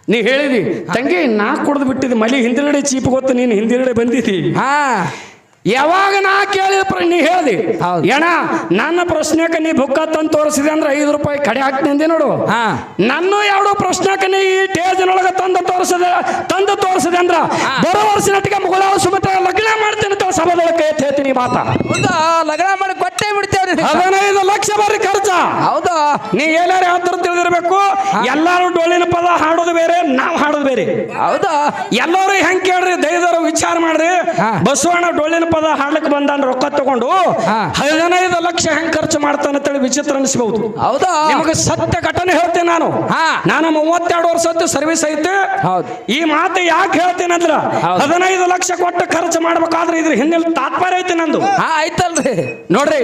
ನೀ ಹೇಳಿದಿ ತಂಗಿ ನಾ ಕುಡ್ದು ಬಿಟ್ಟಿದ್ದೆ ಮಲಿ ಹಿಂದಿರುಗಡೆ ಚೀಪ್ ಗೊತ್ತು ನೀನು ಹಿಂದಿರುಗಡೆ ಬಂದಿದ್ದಿ. ಹಾ. ಯಾವಾಗ ನಾ ಕೇಳಿದ ನೀ ಹೇಳ್ದಿ. ಏನ ನನ್ನ ಪ್ರಶ್ನೆಕ ನೀ ಬುಕ್ಕ ತಂದು ತೋರಿಸಿದೆ ಅಂದ್ರೆ ಐದು ರೂಪಾಯಿ ಕಡೆ ಹಾಕ್ತಿಂದಿ ನೋಡು. ಹಾ. ನನ್ನ ಎರಡು ಪ್ರಶ್ನೆಕ ನೀ ಈ ಟೇಜ್ನೊಳಗೆ ತಂದು ತೋರಿಸಿದೆ ತಂದು ತೋರಿಸಿದೆ ಅಂದ್ರ ಬರೋ ವರ್ಷ ನಟಿಗೆ ಮುಗುಳ ಸುಮತ್ರ ಲಗ್ನ ಮಾಡ್ತೀನಿ ಸಭಾದೊಳಗೆ ಎತ್ತಿ ಹೇಳ್ತೀನಿ ಮಾತಾ. ಲಗ್ನ ಮಾಡಿ ಕೊಟ್ಟೆ ಹದಿನೈದು ಲಕ್ಷ ಬರ್ರಿ ಖರ್ಚ. ಹೌದಾ. ನೀ ಏನಾರ ಹತ್ರ ತಿಳಿದಿರ್ಬೇಕು ಎಲ್ಲಾರು ಡೊಳ್ಳಿನ ಪದ ಹಾಡೋದು ಬೇರೆ ನಾವು ಹಾಡೋದು ಬೇರೆ. ಹೌದಾ. ಎಲ್ಲರೂ ಹೆಂಗ್ ಕೇಳ್ರಿ ದೈದರ ವಿಚಾರ ಮಾಡ್ರಿ. ಬಸವಣ್ಣ ಡೊಳ್ಳಿನ ಪದ ಹಾಡ್ಲಿಕ್ಕೆ ಬಂದಾನ ರೊಕ್ಕ ತಗೊಂಡು. ಹದಿನೈದು ಲಕ್ಷ ಹೆಂಗ್ ಖರ್ಚು ಮಾಡ್ತಾನೆ ಅಂತೇಳಿ ವಿಚಿತ್ರ ಅನಿಸ್ಬಹುದು ಹೌದಾ. ನಿಮಗೆ ಸತ್ಯ ಘಟನೆ ಹೇಳ್ತೇನೆ ನಾನು. ನಾನು ಮೂವತ್ತೆರಡು ವರ್ಷ ಸರ್ವಿಸ್ ಐತೆ. ಈ ಮಾತು ಯಾಕೆ ಹೇಳ್ತೀನಿ ಅಂದ್ರ ಹದಿನೈದು ಲಕ್ಷ ಕೊಟ್ಟು ಖರ್ಚು ಮಾಡ್ಬೇಕಾದ್ರೆ ಇದ್ರ ಹಿಂದಿನ ತಾತ್ಪರ್ಯ ಐತಿ ನಂದು. ಹಾ ಆಯ್ತಲ್ರಿ ನೋಡ್ರಿ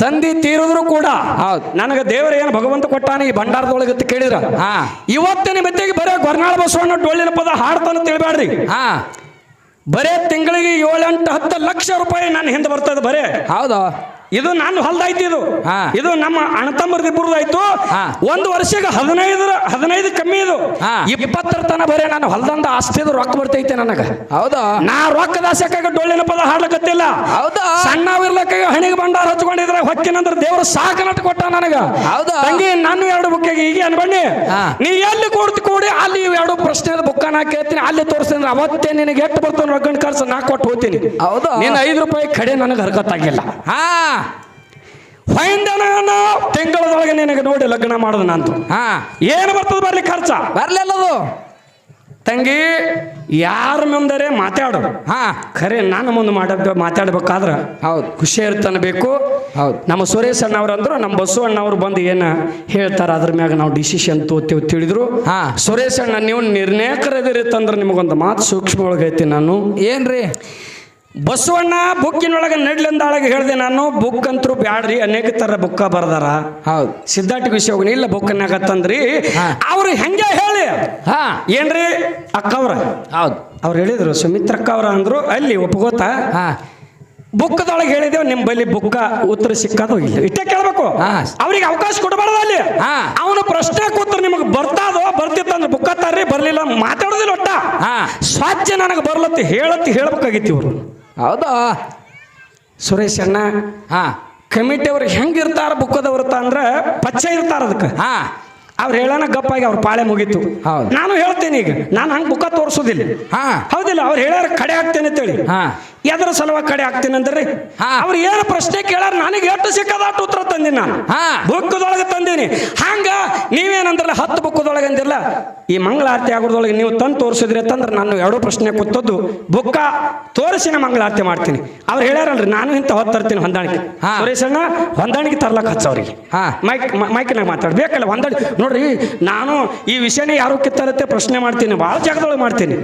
ತಂದಿ ತೀರಿದ್ರು ಕೂಡ ಹೌದು. ನನಗೆ ದೇವರ ಏನು ಭಗವಂತ ಕೊಟ್ಟಾನ ಈ ಭಂಡಾರದೊಳಗೆ ಅಂತ ಕೇಳಿದ್ರ? ಹಾ. ಇವತ್ತಿನ ಮಿತ್ತಿಗೆ ಬರೇ ಗೊರ್ನಾಳ ಬಸವಣ್ಣ ಡೊಳ್ಳಿನ ಪದ ಹಾಡ್ತಾನೆ ತಿಳ್ಬೇಡ್ರಿ ಹಾ. ಬರೇ ತಿಂಗಳಿಗೆ ಏಳೆಂಟು ಹತ್ತು ಲಕ್ಷ ರೂಪಾಯಿ ನನ್ನ ಹಿಂದೆ ಬರ್ತದೆ ಬರೇ. ಹೌದಾ. ಇದು ನನ್ನ ಹೊಲ್ದಾಯ್ತು ಇದು. ಹಾ. ಇದು ನಮ್ಮ ಅಣ್ಣತಮ್ಮರದಿಬ್ಬರದಾಯ್ತು ಹಾ. ಒಂದು ವರ್ಷಕ್ಕೆ ಹದಿನೈದು ಹದಿನೈದು ಕಮ್ಮಿ ಇದು. ಹಾ. ಇಪ್ಪತ್ತರ ತನ ಬರೇ ನಾನು ಹೊಲದಂದ ಆಸ್ತಿದು ರೊಕ್ಕ ಬರ್ತೈತೆ ನನಗ. ಹೌದಾ? ನಾ ರೊಕ್ಕ ದಾಸಕ್ಕಾಗ ಡೊಳ್ಳಿನ ಪದ ಹಾಡ್ಲಕತ್ತಿಲ್ಲ. ಹೌದಾ? ಸಣ್ಣವಿರ್ಲಕ್ಕಾಗ ಹಣಿಗೆ ಬಂಡಾರ ಹಚ್ಕೊಂಡಿದ್ರೆ ಹೊಕ್ಕಿನಂದ್ರ ದೇವ್ರ ಸಾಕು ಕೊಟ್ಟ ನನಗ. ಹೌದಾ? ತಂಗಿ ನಾನು ಎರಡು ಬುಕ್ಕಿಗೆ ಈಗ ಅನ್ಬಣ್ಣಿ. ಹಾ. ನೀ ಎಲ್ಲಿ ಕೂಡ್ತಿ ಕೂಡಿ ಅಲ್ಲಿ ಇವ್ ಎರಡು ಪ್ರಶ್ನೆ ಬುಕ್ಕ ನಾ ಕೇಳ್ತೀನಿ ಅಲ್ಲಿ ತೋರಿಸ್ತೀನಿ ಅವತ್ತೇ ನಿನಗೆ ಎಷ್ಟು ಬರ್ತಾನೆ ರೊಕ್ಕನ ಖರ್ಚು ನಾ ಕೊಟ್ಟು ಹೋಗ್ತೀನಿ. ಹೌದಾ? ನೀನು ಐದು ರೂಪಾಯಿ ಕಡೆ ನನಗೆ ಹರ್ಕತ್ತಾಗಿಲ್ಲ. ಹಾ. ಫೈಂದನ ತಿಂಗಳದೊಳಗೆ ನಿನಗೆ ನೋಡಿ ಲಗ್ನ ಮಾಡೋದು ನಾನು ಹಾ. ಏನು ಬರ್ತದೆ ಬರ್ಲಿ ಖರ್ಚ? ಬರ್ಲಿಲ್ಲದು ತಂಗಿ ಯಾರ ಮುಂದರೆ ಮಾತಾಡು ಹಾ. ಖರೆ ನಾನು ಮುಂದೆ ಮಾಡ ಮಾತಾಡ್ಬೇಕಾದ್ರೆ ಹೌದು. ಖುಷಿ ಬೇಕು. ಹೌದು. ನಮ್ಮ ಸುರೇಶ್ ಅಣ್ಣವ್ರು ಅಂದ್ರು ನಮ್ಮ ಬಸವ ಅಣ್ಣವ್ರು ಬಂದು ಏನು ಹೇಳ್ತಾರ ಅದ್ರ ಮ್ಯಾಗ ನಾವು ಡಿಸಿಷನ್ ತೋತೀವಿ ತಿಳಿದ್ರು. ಹಾ. ಸುರೇಶ್ ಅಣ್ಣ ನೀವು ನಿರ್ಣಾಯಕರದಿರಿ ತಂದ್ರೆ ನಿಮಗೊಂದು ಮಾತು ಸೂಕ್ಷ್ಮ ಒಳಗೈತಿ ನಾನು. ಏನ್ರಿ? ಬಸವಣ್ಣ ಬುಕ್ಕಿನೊಳಗೆ ನಡ್ಲಿಂದಾಳಗೆ ಹೇಳಿದೆ ನಾನು ಬುಕ್ ಅಂತರೂ ಬ್ಯಾಡ್ರಿ ಅನೇಕ ತರ ಬುಕ್ಕ ಬರ್ದಾರ. ಹೌದು. ಸಿದ್ಧಾರ್ಥ ವಿಷಯ ಹೋಗಿ ಇಲ್ಲ ಬುಕ್ನಾಗ ತಂದ್ರಿ. ಅವ್ರು ಹೆಂಗೆ ಹೇಳಿ? ಹಾ. ಅಕ್ಕ ಅವ್ರ ಹೌದು. ಅವ್ರು ಹೇಳಿದ್ರು ಸುಮಿತ್ರಕ್ಕ ಅವ್ರ ಅಂದ್ರು ಅಲ್ಲಿ ಒಪ್ಕೋತಾ ಹಾ. ಹೇಳಿದೇವ್ ಹೇಳಿದೇವು ನಿಮ್ಮ ಬಳಿ ಬುಕ್ಕ ಉತ್ತರ ಸಿಕ್ಕದು ಇಲ್ಲ? ಇಷ್ಟೇ ಕೇಳ್ಬೇಕು. ಅವ್ರಿಗೆ ಅವಕಾಶ ಕೊಡಬಾರ್ದ ಅಲ್ಲಿ. ಅವನು ಪ್ರಶ್ನೆ ಕೂತ್ರ ನಿಮಗೆ ಬರ್ತಾದೋ ಬರ್ತಿತ್ತಂದ್ರೆ ಬುಕ್ಕ ತರ್ರಿ ಬರ್ಲಿಲ್ಲ ಮಾತಾಡೋದಿಲ್ಲ ಒಟ್ಟ. ಸ್ವಚ್ಛ ನನಗೆ ಬರ್ಲತ್ತಿ ಹೇಳತ್ತಿ ಹೇಳ್ಬೇಕಾಗಿತ್ತು ಇವರು. ಹೌದಾ? ಸುರೇಶ್ ಅಣ್ಣ ಹಾ. ಕಮಿಟಿ ಹೆಂಗೆ ಹೆಂಗಿರ್ತಾರ ಬುಕ್ಕದವ್ರತ ಅಂದ್ರೆ ಪಚ್ಚ ಇರ್ತಾರ ಅದಕ್ಕೆ ಹಾ. ಅವ್ರು ಹೇಳೋಣ ಗಪ್ಪಾಗಿ ಅವ್ರ ಪಾಳೆ ಮುಗೀತು. ಹೌದು. ನಾನು ಹೇಳ್ತೇನೆ ಈಗ ನಾನು ಹಂಗೆ ಬುಕ್ಕ ತೋರಿಸೋದಿಲ್ಲ. ಹಾ. ಹೌದಿಲ್ಲ ಅವ್ರು ಹೇಳ್ಯಾರ ಕಡೆ ಆಗ್ತೇನೆ ಅಂತೇಳಿ. ಹಾ. ಎದರ ಸಲುವಾಗಿ ಕಡೆ ಆಗ್ತೀನಿ ಅಂದ್ರೆ? ಅವ್ರು ಏನು ಪ್ರಶ್ನೆ ಕೇಳಾರ ನನಗೆ ಎಷ್ಟು ಸಿಕ್ಕದ ಅಷ್ಟು ಉತ್ತರ ತಂದೀನಿ ನಾನು. ಬುಕ್ಕದೊಳಗೆ ತಂದೀನಿ. ಹಂಗ ನೀವೇನಂದ್ರಲ್ಲ ಹತ್ತು ಬುಕ್ಕದೊಳಗೆ ಅಂದಿರಲ್ಲ? ಈ ಮಂಗಳಾರತಿ ಆಗೋದ್ರೊಳಗೆ ನೀವು ತಂದು ತೋರಿಸಿದ್ರೆ ಅಂತಂದ್ರೆ ನಾನು ಎರಡು ಪ್ರಶ್ನೆ ಕೂತದ್ದು ಬುಕ್ಕ ತೋರಿಸಿನ ಮಂಗಳಾರತಿ ಮಾಡ್ತೀನಿ. ಅವ್ರು ಹೇಳ್ಯಾರಲ್ರಿ ನಾನು ಇಂತ ಹೊತ್ತು ತರ್ತೀನಿ ಹೊಂದಾಣಿಕೆ. ಸುರೇಶಣ್ಣ ಹೊಂದಾಣಿಕೆ ತರ್ಲಕ್ಕ ಹಚ್ಚ ಅವ್ರಿಗೆ. ಹಾ. ಮೈಕ್ ಮೈಕ್ನಾಗ ಮಾತಾಡಿ ಬೇಕಲ್ಲ ಹೊಂದಾಣಿಕೆ. ನೋಡ್ರಿ ನಾನು ಈ ವಿಷಯನೇ ಯಾರು ಕಿತ್ತರತ್ತೆ ಪ್ರಶ್ನೆ ಮಾಡ್ತೀನಿ ಭಾಳ ಜಾಗದೊಳಗೆ ಮಾಡ್ತೀನಿ.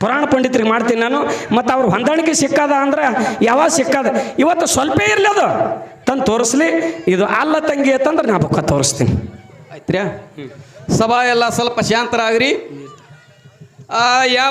ಪುರಾಣ ಪಂಡಿತರಿಗೆ ಮಾಡ್ತೀನಿ ನಾನು, ಮತ್ತು ಅವ್ರು ಹೊಂದಾಣಿಕೆ ಸಿಕ್ಕದ ಅಂದ್ರೆ ಯಾವಾಗ ಸಿಕ್ಕದ? ಇವತ್ತು ಸ್ವಲ್ಪ ಇರಲಿ ಅದು. ತಂದು ತೋರಿಸ್ಲಿ, ಇದು ಅಲ್ಲ ತಂಗಿ ಅಂತಂದ್ರೆ ನಾ ಬುಕ್ಕ ತೋರಿಸ್ತೀನಿ. ಆಯ್ತ್ರ್ಯಾ? ಸಭಾ ಎಲ್ಲ ಸ್ವಲ್ಪ ಶಾಂತರಾಗ್ರಿ. ಯಾವ